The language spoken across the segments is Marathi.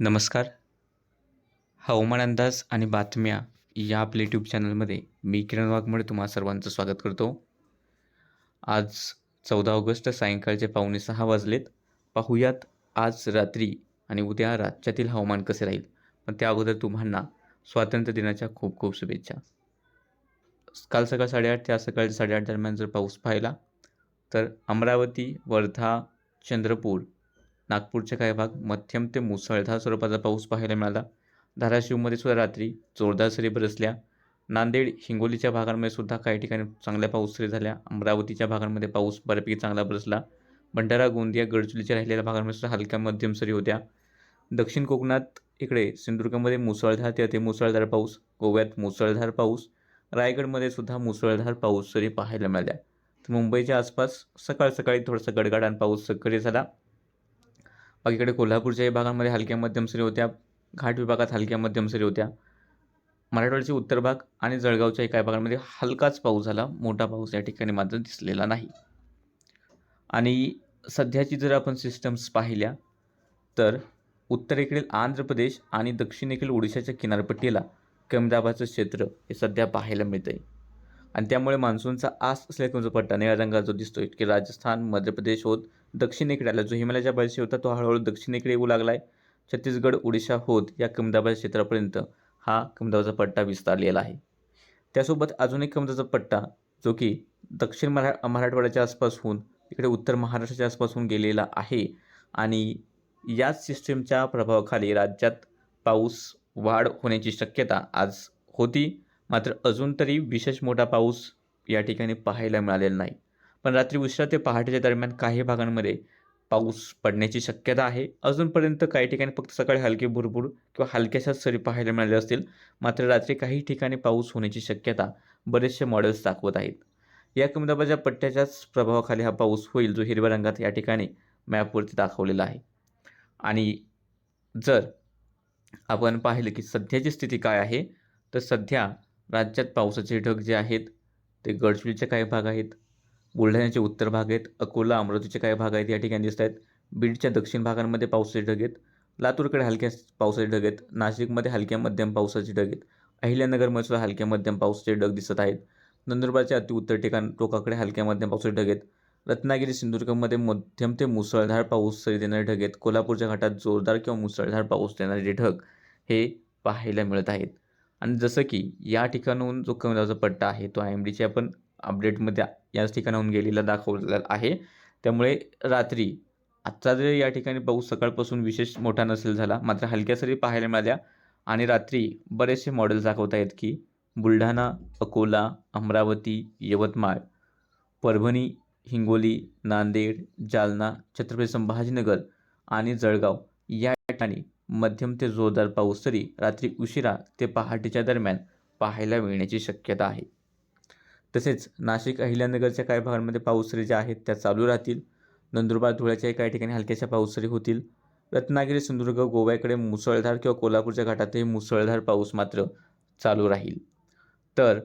नमस्कार. हवामान अंदाज आणि बातम्या या आपल्या यूट्यूब चॅनलमध्ये मी किरण वाघमोडे तुम्हा सर्वांचं स्वागत करतो. आज चौदा ऑगस्ट सायंकाळचे पावणे सहा वाजलेत. पाहूयात आज रात्री आणि उद्या राज्यातील हवामान कसे राहील? पण त्या अगोदर तुम्हाला स्वातंत्र्य दिनाच्या खूप खूप शुभेच्छा. काल सकाळ साडेआठ ते आज सकाळी साडेआठ दरम्यान जर पाऊस पाहिला तर अमरावती वर्धा चंद्रपूर नागपूरचे काही भाग मध्यम ते मुसळधार स्वरूपाचा पाऊस पाहायला मिळाला. धाराशिवमध्ये सुद्धा रात्री जोरदार सरी बरसल्या. नांदेड हिंगोलीच्या भागांमध्ये सुद्धा काही ठिकाणी चांगल्या पाऊस सरी झाल्या. अमरावतीच्या भागांमध्ये पाऊस बऱ्यापैकी चांगला बरसला. भंडारा गोंदिया गडचिरोलीच्या राहिलेल्या भागांमध्ये सुद्धा हलक्या मध्यम सरी होत्या. दक्षिण कोकणात इकडे सिंधुदुर्गमध्ये मुसळधार ते अति मुसळधार पाऊस गोव्यात मुसळधार पाऊस रायगडमध्ये सुद्धा मुसळधार पाऊस सरी पाहायला मिळाल्या. तर मुंबईच्या आसपास सकाळ सकाळी थोडासा गडगडान पाऊस सक्रिय झाला. बाकीकडे कोल्हापूरच्याही भागांमध्ये हलक्या मध्यम सरी होत्या. घाट विभागात हलक्या मध्यम सरी होत्या. मराठवाड्याचे उत्तर भाग आणि जळगावच्या एका भागांमध्ये हलकाच पाऊस झाला. मोठा पाऊस या ठिकाणी मात्र दिसलेला नाही. आणि सध्याची जर आपण सिस्टम्स पाहिल्या तर उत्तरेकडील आंध्र प्रदेश आणि दक्षिणेकडील ओडिशाच्या किनारपट्टीला कमी दाबाचं क्षेत्र हे सध्या पाहायला मिळतं आहे आणि त्यामुळे मान्सूनचा आस असलेला जो पट्टा निळ्या रंगाचा जो दिसतोय की राजस्थान मध्य प्रदेश होत दक्षिणेकडे आला जो हिमालयाच्या पायथ्याशी होता तो हळूहळू दक्षिणेकडे येऊ लागला आहे छत्तीसगड ओडिशा होत या कमदाबाद क्षेत्रापर्यंत हा कमदाबाचा पट्टा विस्तारलेला आहे. त्यासोबत अजून एक कमदाचा पट्टा जो की दक्षिण मरा मराठवाड्याच्या आसपास होऊन इकडे उत्तर महाराष्ट्राच्या आसपास होऊन गेलेला आहे. आणि याच सिस्टीमच्या प्रभावाखाली राज्यात पाऊस वाढ होण्याची शक्यता आज होती. मात्र अजून तरी विशेष मोठा पाऊस या ठिकाणी पाहायला मिळालेला नाही. पण रात्री उशिरा ते पहाटेच्या दरम्यान काही भागांमध्ये पाऊस पडण्याची शक्यता आहे. अजूनपर्यंत काही ठिकाणी फक्त सकाळी हलके भुरभुर किंवा हलक्याशाच सरी पाहायला मिळाले असतील. मात्र रात्री काही ठिकाणी पाऊस होण्याची शक्यता बरेचसे मॉडेल्स दाखवत आहेत. या कमदाबाच्या पट्ट्याच्याच प्रभावाखाली हा पाऊस होईल जो हिरव्या रंगात या ठिकाणी मॅपवरती दाखवलेला आहे. आणि जर आपण पाहिलं की सध्याची स्थिती काय आहे तर सध्या राज्यात पावसाचे ढग जे आहेत ते गडचिरोलीचे काही भाग आहेत बुलढाण्याचे उत्तर भाग आहेत अकोला अमरावतीचे काही भाग आहेत या ठिकाणी दिसत आहेत. बीडच्या दक्षिण भागांमध्ये पावसाचे ढग आहेत. लातूरकडे हलक्या पावसाचे ढग आहेत. नाशिकमध्ये हलक्या मध्यम पावसाचे ढग आहेत. अहिल्यानगरमध्ये सुद्धा हलक्या मध्यम पावसाचे ढग दिसत आहेत. नंदुरबारच्या अतिउत्तर ठिकाण टोकाकडे हलक्या मध्यम पावसाचे ढग आहेत. रत्नागिरी सिंधुदुर्गमध्ये मध्यम ते मुसळधार पाऊस सरी देणारे ढग आहेत. कोल्हापूरच्या घाटात जोरदार किंवा मुसळधार पाऊस देणारे ढग हे पाहायला मिळत आहेत. आणि जसं की या ठिकाणाहून जो कमलाचा पट्टा आहे तो आय एम डीच्या आपण अपडेटमध्ये याच ठिकाणाहून गेलेला दाखवलेला आहे. त्यामुळे रात्री आजचा जरी या ठिकाणी पाऊस सकाळपासून विशेष मोठा नसेल झाला मात्र हलक्या सरी पाहायला मिळाल्या आणि रात्री बरेचसे मॉडेल्स दाखवत आहेत की बुलढाणा अकोला अमरावती यवतमाळ परभणी हिंगोली नांदेड जालना छत्रपती संभाजीनगर आणि जळगाव या ठिकाणी मध्यम ते जोरदार पाऊस तरी रात्री उशिरा ते पहाटेच्या दरम्यान पाहायला मिळण्याची शक्यता आहे. तसेच नाशिक अहिल्यानगरच्या काही भागांमध्ये पाऊसरी ज्या आहेत त्या चालू राहतील. नंदुरबार धुळ्याच्याही काही ठिकाणी हलक्याशा पाऊसरी होतील. रत्नागिरी सिंधुदुर्ग गोव्याकडे मुसळधार किंवा कोल्हापूरच्या घाटातही मुसळधार पाऊस मात्र चालू राहील. तर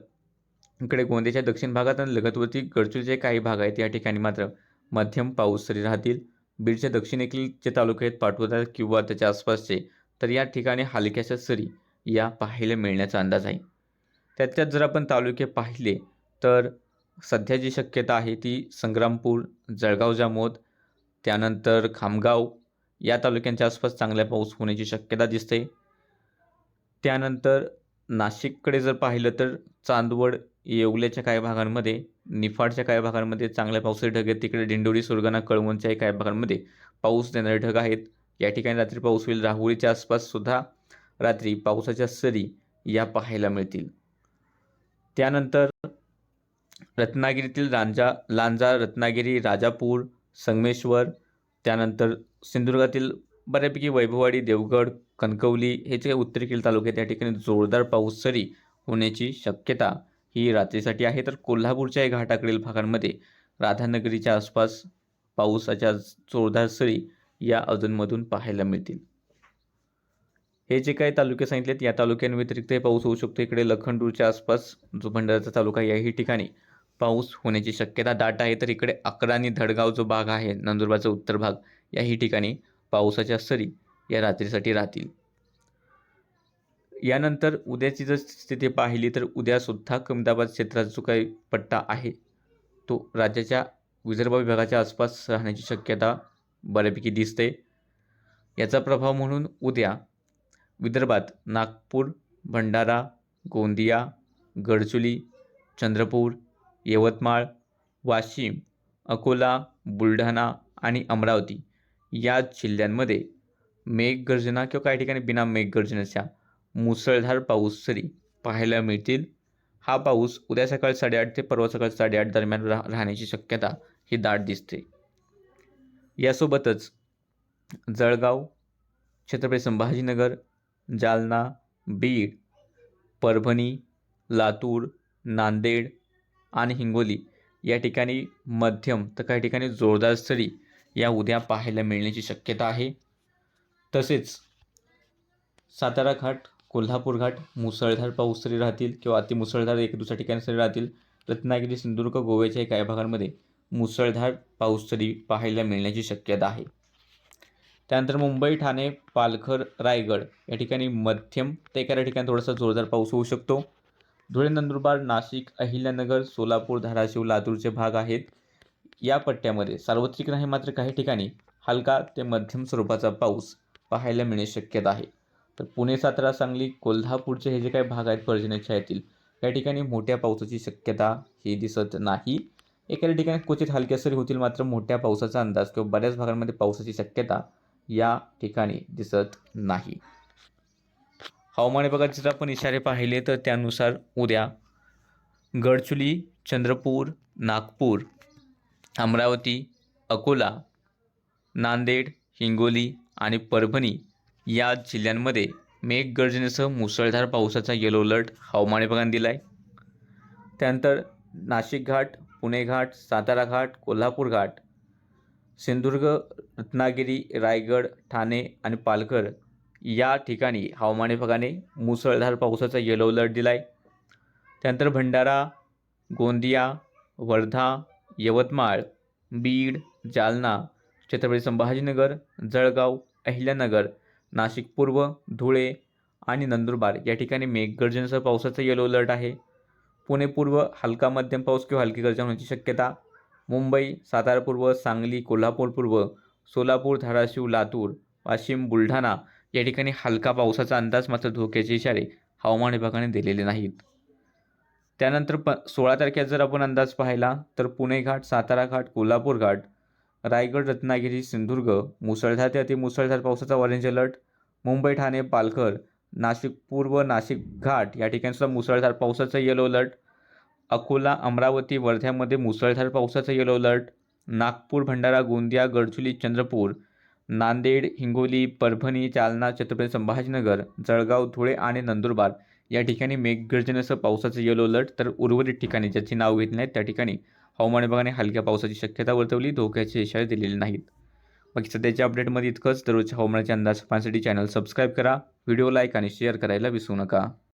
इकडे गोंदियाच्या दक्षिण भागात आणि लगतवरती गडचिरोलीचे काही भाग आहेत या ठिकाणी मात्र मध्यम पाऊस तरी राहतील. बीडच्या दक्षिणेकडील जे तालुके आहेत पाटोदा किंवा त्याच्या आसपासचे तर या ठिकाणी हलक्याशा सरी या पाहायला मिळण्याचा अंदाज आहे. त्याच्यात जर आपण तालुके पाहिले तर सध्या जी शक्यता आहे ती संग्रामपूर जळगाव जामोद त्यानंतर खामगाव या तालुक्यांच्या आसपास चांगला पाऊस होण्याची शक्यता दिसते. त्यानंतर नाशिककडे जर पाहिलं तर चांदवड येवल्याच्या काही भागांमध्ये निफाडच्या काही भागांमध्ये चांगल्या पावसाचे ढग आहेत. तिकडे दिंडोरी सुरगाणा कळवणच्याही काही भागांमध्ये पाऊस देणारे ढग आहेत. या ठिकाणी रात्री पाऊस होईल. राहुरीच्या आसपास सुद्धा रात्री पावसाच्या सरी या पाहायला मिळतील. त्यानंतर रत्नागिरीतील रांजा लांजा रत्नागिरी राजापूर संगमेश्वर त्यानंतर सिंधुदुर्गातील बऱ्यापैकी वैभववाडी देवगड कणकवली हे जे काही उत्तरेकडील तालुके त्या ठिकाणी जोरदार पाऊस सरी होण्याची शक्यता ही रात्रीसाठी आहे. तर कोल्हापूरच्या घाटाकडील भागांमध्ये राधानगरीच्या आसपास पावसाच्या जोरदार सरी या अधूनमधून पाहायला मिळतील. हे जे काही तालुके सांगितलेत या तालुक्यांव्यतिरिक्तही पाऊस होऊ शकतो. इकडे लखनपूरच्या आसपास जो भंडाराचा तालुका याही ठिकाणी पाऊस होण्याची शक्यता दाट आहे. तर इकडे अकरा आणि धडगाव जो भाग आहे नंदुरबारचा उत्तर भाग याही ठिकाणी पावसाच्या सरी या रात्रीसाठी राहतील. यानंतर उद्याची जर स्थिती पाहिली तर उद्यासुद्धा कमी दाबाच्या क्षेत्राचा जो काही पट्टा आहे तो राज्याच्या विदर्भ विभागाच्या आसपास राहण्याची शक्यता बऱ्यापैकी दिसते. याचा प्रभाव म्हणून उद्या विदर्भात नागपूर भंडारा गोंदिया गडचुली चंद्रपूर यवतमाळ वाशिम अकोला बुलढाणा आणि अमरावती या जिल्ह्यांमध्ये मेघगर्जना किंवा काही ठिकाणी बिना मेघगर्जनेच्या मुसळधार पाऊस सरी पाहायला मिळतील. हा पाऊस उद्या सकाळी साडेआठ ते परवा सकाळी साडेआठ दरम्यान राह राहण्याची शक्यता ही दाट दिसते. यासोबतच जळगाव छत्रपती संभाजीनगर जालना बीड परभणी लातूर नांदेड आणि हिंगोली या ठिकाणी मध्यम तर काही ठिकाणी जोरदार सरी या उद्या पाहायला मिळण्याची शक्यता आहे. तसेच सातारा घाट कोल्हापूर घाट मुसळधार पाऊस तरी राहतील किंवा अतिमुसळधार एक दुसऱ्या ठिकाणी तरी राहतील. रत्नागिरी सिंधुदुर्ग गोव्याच्या काही भागांमध्ये मुसळधार पाऊस तरी पाहायला मिळण्याची शक्यता आहे. त्यानंतर मुंबई ठाणे पालघर रायगड या ठिकाणी मध्यम ते एखाद्या ठिकाणी थोडासा जोरदार पाऊस होऊ शकतो. धुळे नंदुरबार नाशिक अहिल्यानगर सोलापूर धाराशिव लातूरचे भाग आहेत. या पट्ट्यामध्ये सार्वत्रिक नाही मात्र काही ठिकाणी हलका ते मध्यम स्वरूपाचा पाऊस पाहायला मिळण्याची शक्यता आहे. तर पुणे सातारा सांगली कोल्हापूरचे हे जे काही भाग आहेत पर्जन्याच्या येथील या ठिकाणी मोठ्या पावसाची शक्यता ही दिसत नाही. एखाद्या ठिकाणी क्वचित हलक्या सरी होतील मात्र मोठ्या पावसाचा अंदाज किंवा बऱ्याच भागांमध्ये पावसाची शक्यता या ठिकाणी दिसत नाही. हवामान विभागाचे जर आपण इशारे पाहिले तर त्यानुसार उद्या गडचुली चंद्रपूर नागपूर अमरावती अकोला नांदेड हिंगोली आणि परभणी या जिल्ह्यांमध्ये मेघगर्जनेसह मुसळधार पावसाचा येलो अलर्ट हवामान विभागाने दिला आहे त्यानंतर नाशिक घाट पुणे घाट सातारा घाट कोल्हापूर घाट सिंधुदुर्ग रत्नागिरी रायगड ठाणे आणि पालघर या ठिकाणी हवामान विभागाने मुसळधार पावसाचा येलो अलर्ट दिला आहे त्यानंतर भंडारा गोंदिया वर्धा यवतमाळ बीड जालना छत्रपती संभाजीनगर जळगाव अहिल्यानगर नाशिक पूर्व धुळे आणि नंदुरबार या ठिकाणी मेघगर्जनेसह पावसाचा येलो अलर्ट आहे. पुणे पूर्व हलका मध्यम पाऊस किंवा हलकी गर्जन होण्याची शक्यता. मुंबई सातारा पूर्व सांगली कोल्हापूर पूर्व सोलापूर धाराशिव लातूर वाशिम बुलढाणा या ठिकाणी हलका पावसाचा अंदाज मात्र धोक्याचे इशारे हवामान विभागाने दिलेले नाहीत. त्यानंतर प सोळा तारखेचा जर आपण अंदाज पाहिला तर पुणे घाट सातारा घाट कोल्हापूर घाट रायगड रत्नागिरी सिंधुदुर्ग मुसळधार ते अतिमुसळधार पावसाचा ऑरेंज अलर्ट मुंबई ठाणे पालघर नाशिक पूर्व नाशिक घाट या ठिकाणीसुद्धा मुसळधार पावसाचा येलो अलर्ट अकोला अमरावती वर्ध्यामध्ये मुसळधार पावसाचा येलो अलर्ट नागपूर भंडारा गोंदिया गडचुली चंद्रपूर नांदेड हिंगोली परभणी जालना छत्रपती संभाजीनगर जळगाव धुळे आणि नंदुरबार या ठिकाणी मेघगर्जनेसह पावसाचं येलो अलर्ट तर उर्वरित ठिकाणी ज्याची नाव घेतली नाहीत त्या ठिकाणी हवामान विभागाने हलक्या पावसाची शक्यता वर्तवली धोक्याचे इशारे दिलेले नाहीत. बाकी सध्याच्या अपडेटमध्ये इतकंच. दररोजच्या हवामानाचे अंदाज पाहण्यासाठी चॅनल सबस्क्राईब करा. व्हिडिओ लाईक आणि शेअर करायला विसरू नका.